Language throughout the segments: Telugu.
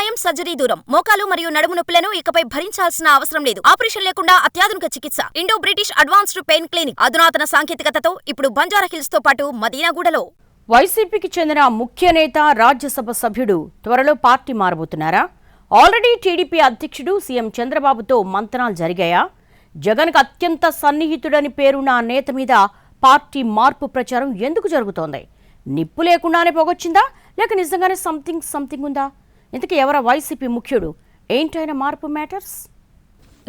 గాయం సర్జరీ దూరం. మోకాలు మరియు నడుము నొప్పులను ఇకపై భరించాల్సిన అవసరం లేదు. ఆపరేషన్ లేకుండా అత్యాధునిక చికిత్స. Indo British advanced pain clinic. అధునాతన సాంకేతికతతో ఇప్పుడు బంజారాహిల్స్తో పాటు మదీనాగూడలో. వైసీపీకి చెందిన ముఖ్య నేత రాజ్యసభ సభ్యుడు త్వరలో పార్టీ మారబోతున్నారా? ఆల్రెడీ టీడీపీ అధ్యక్షుడు సీఎం చంద్రబాబుతో మంతనాలు జరిగాయా? జగన్కు అత్యంత సన్నిహితుడని పేరున్న ఆ నేత మీద పార్టీ మార్పు ప్రచారం ఎందుకు జరుగుతోంది? నిప్పు లేకుండానే పొగొచ్చిందా? లేక నిజంగానే సంథింగ్ సంథింగ్ ఉందా? ఇంతకీ ఎవరా వైసీపీ ముఖ్యుడు? ఏంటైన మార్పు మ్యాటర్స్?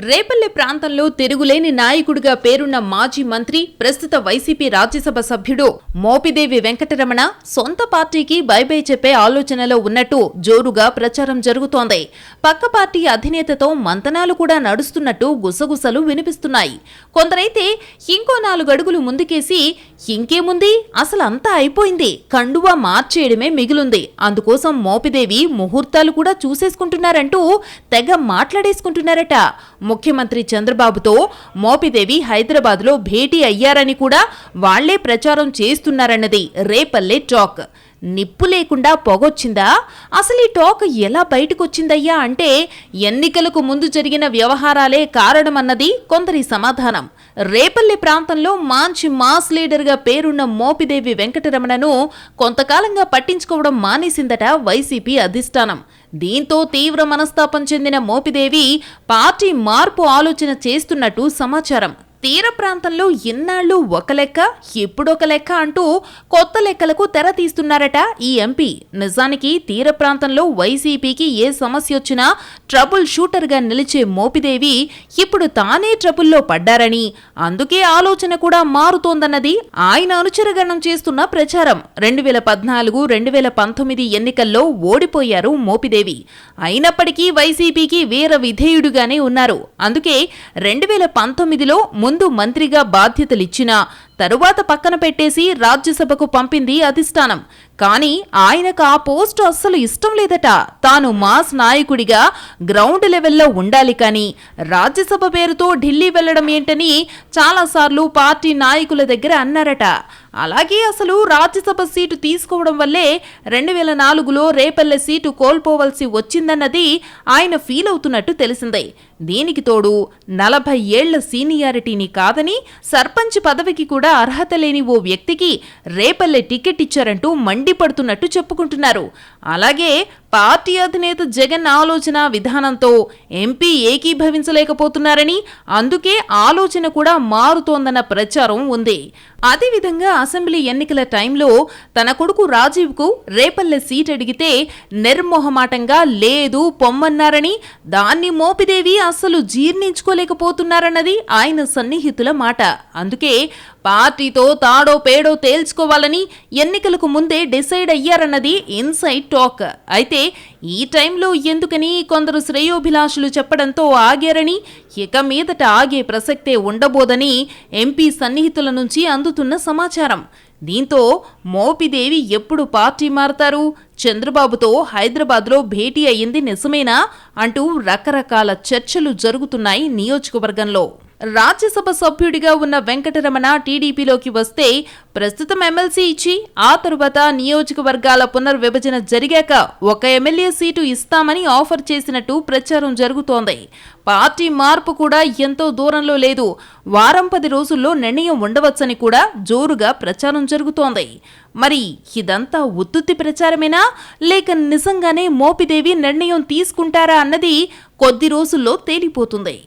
రేపల్లె ప్రాంతంలో తిరుగులేని నాయకుడిగా పేరున్న మాజీ మంత్రి ప్రస్తుత వైసీపీ రాజ్యసభ సభ్యుడు మోపిదేవి వెంకటరమణ సొంత పార్టీకి బైబై చెప్పే ఆలోచనలో ఉన్నట్టు జోరుగా ప్రచారం జరుగుతోంది. పక్క పార్టీ అధినేతతో మంతనాలు కూడా నడుస్తున్నట్టు గుసగుసలు వినిపిస్తున్నాయి. కొందరైతే ఇంకో నాలుగు అడుగులు ముందుకేసి ఇంకేముంది? అసలు అంతా అయిపోయింది. కండువా మార్చేయడమే మిగిలుంది. అందుకోసం మోపిదేవి ముహూర్తాలు కూడా చూసేసుకుంటున్నారంటూ తెగ మాట్లాడేసుకుంటున్నారట. ముఖ్యమంత్రి చంద్రబాబుతో మోపిదేవి హైదరాబాద్లో భేటీ అయ్యారని కూడా వాళ్ళే ప్రచారం చేస్తున్నారన్నది రేపల్లె టాక్. నిప్పు లేకుండా పొగొచ్చిందా? అసలు ఈ టాక్ ఎలా బయటకొచ్చిందయ్యా అంటే ఎన్నికలకు ముందు జరిగిన వ్యవహారాలే కారణమన్నది కొందరి సమాధానం. రేపల్లి ప్రాంతంలో మంచి మాస్ లీడర్గా పేరున్న మోపిదేవి వెంకటరమణను కొంతకాలంగా పట్టించుకోవడం మానేసిందట వైసీపీ అధిష్టానం. దీంతో తీవ్ర మనస్తాపం చెందిన మోపిదేవి పార్టీ మార్పు ఆలోచన చేస్తున్నట్టు సమాచారం. తీర ప్రాంతంలో ఇన్నాళ్ళు ఒక లెక్క ఎప్పుడొక లెక్క అంటూ కొత్త లెక్కలకు తెర తీస్తున్నారట ఈ ఎంపీ. నిజానికి తీర ప్రాంతంలో వైసీపీకి ఏ సమస్య వచ్చినా ట్రబుల్ షూటర్గా నిలిచే మోపిదేవి ఇప్పుడు తానే ట్రబుల్లో పడ్డారని. అందుకే ఆలోచన కూడా మారుతోందన్నది ఆయన అనుచరగణం చేస్తున్న ప్రచారం. రెండు వేల పద్నాలుగు రెండు వేల పంతొమ్మిది ఎన్నికల్లో ఓడిపోయారు మోపిదేవి. అయినప్పటికీ వైసీపీకి వీర విధేయుడుగానే ఉన్నారు. అందుకే రెండు వేల పంతొమ్మిదిలో ముందు మంత్రిగా బాధ్యతలిచ్చినా తరువాత పక్కన పెట్టేసి రాజ్యసభకు పంపింది అధిష్టానం. కానీ ఆయనకు ఆ పోస్టు అస్సలు ఇష్టం లేదట. తాను మాస్ నాయకుడిగా గ్రౌండ్ లెవెల్లో ఉండాలి కానీ రాజ్యసభ పేరుతో ఢిల్లీ వెళ్ళడం ఏంటని చాలాసార్లు పార్టీ నాయకుల దగ్గర అన్నారట. అలాగే అసలు రాజ్యసభ సీటు తీసుకోవడం వల్లే రెండు వేల నాలుగులో రేపల్లె సీటు కోల్పోవలసి వచ్చిందన్నది ఆయన ఫీల్ అవుతున్నట్టు తెలిసిందే. దీనికి తోడు నలభై ఏళ్ళ సీనియారిటీని కాదని సర్పంచ్ పదవికి కూడా అర్హత లేని ఓ వ్యక్తికి రేపల్లె టికెట్ ఇచ్చారంటూ మండిపడుతున్నట్టు చెప్పుకుంటున్నారు. అలాగే పార్టీ అధినేత జగన్ ఆలోచన విధానంతో ఎంపీ ఏకీభవించలేకపోతున్నారని అందుకే ఆలోచన కూడా మారుతోందన్న ప్రచారం ఉంది. అదేవిధంగా అసెంబ్లీ ఎన్నికల టైంలో తన కొడుకు రాజీవ్కు రేపల్లె సీట్ అడిగితే నిర్మోహమాటంగా లేదు పొమ్మన్నారని దాన్ని మోపిదేవి అస్సలు జీర్ణించుకోలేకపోతున్నారన్నది ఆయన సన్నిహితుల మాట. అందుకే పార్టీతో తాడో పేడో తేల్చుకోవాలని ఎన్నికలకు ముందే డిసైడ్ అయ్యారన్నది ఇన్సైడ్ టాక్. అయితే అయితే ఈ టైంలో ఎందుకని కొందరు శ్రేయోభిలాషులు చెప్పడంతో ఆగారని ఇక మీదట ఆగే ప్రసక్తే ఉండబోదని ఎంపీ సన్నిహితుల నుంచి అందుతున్న సమాచారం. దీంతో మోపిదేవి ఎప్పుడు పార్టీ మారతారు? చంద్రబాబుతో హైదరాబాద్లో భేటీ అయ్యింది నిజమేనా? అంటూ రకరకాల చర్చలు జరుగుతున్నాయి నియోజకవర్గంలో. రాజ్యసభ సభ్యుడిగా ఉన్న వెంకటరమణ టీడీపీలోకి వస్తే ప్రస్తుతం ఎమ్మెల్సీ ఇచ్చి ఆ తరువాత నియోజకవర్గాల పునర్విభజన జరిగాక ఒక ఎమ్మెల్యే సీటు ఇస్తామని ఆఫర్ చేసినట్టు ప్రచారం జరుగుతోంది. పార్టీ మార్పు కూడా ఎంతో దూరంలో లేదు. వారం పది రోజుల్లో నిర్ణయం ఉండవచ్చని కూడా జోరుగా ప్రచారం జరుగుతోంది. మరి ఇదంతా ఉత్తుత్తి ప్రచారమేనా? లేక నిజంగానే మోపిదేవి నిర్ణయం తీసుకుంటారా అన్నది కొద్ది రోజుల్లో తేలిపోతుంది.